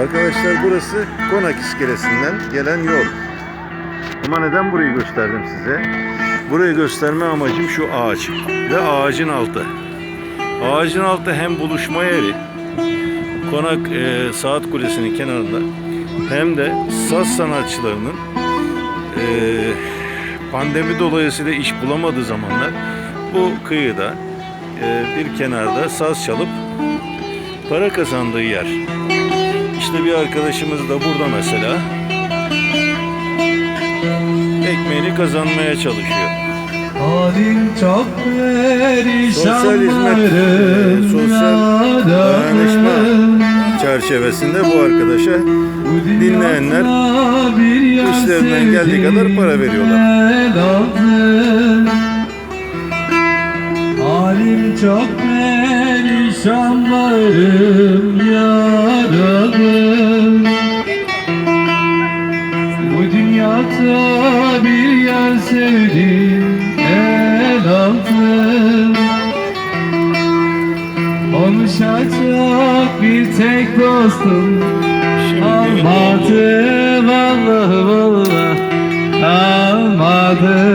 Arkadaşlar burası Konak iskelesinden gelen yol. Ama neden burayı gösterdim size? Burayı gösterme amacım şu ağaç ve ağacın altı. Ağacın altı hem buluşma yeri, Konak e, Saat Kulesi'nin kenarında hem de saz sanatçılarının e, pandemi dolayısıyla iş bulamadığı zamanlar bu kıyıda e, bir kenarda saz çalıp para kazandığı yer. İşte bir arkadaşımız da burada mesela ekmeğini kazanmaya çalışıyor. Halim çok perişan Sosyal hizmet, e, sosyal dayanışma çerçevesinde bu arkadaşa dinleyenler işlerinden geldiği kadar para veriyorlar. Halim çok perişan varım dünyada bir yer sevdim el altın Konuşacak bir tek dostum Almadım Allah Allah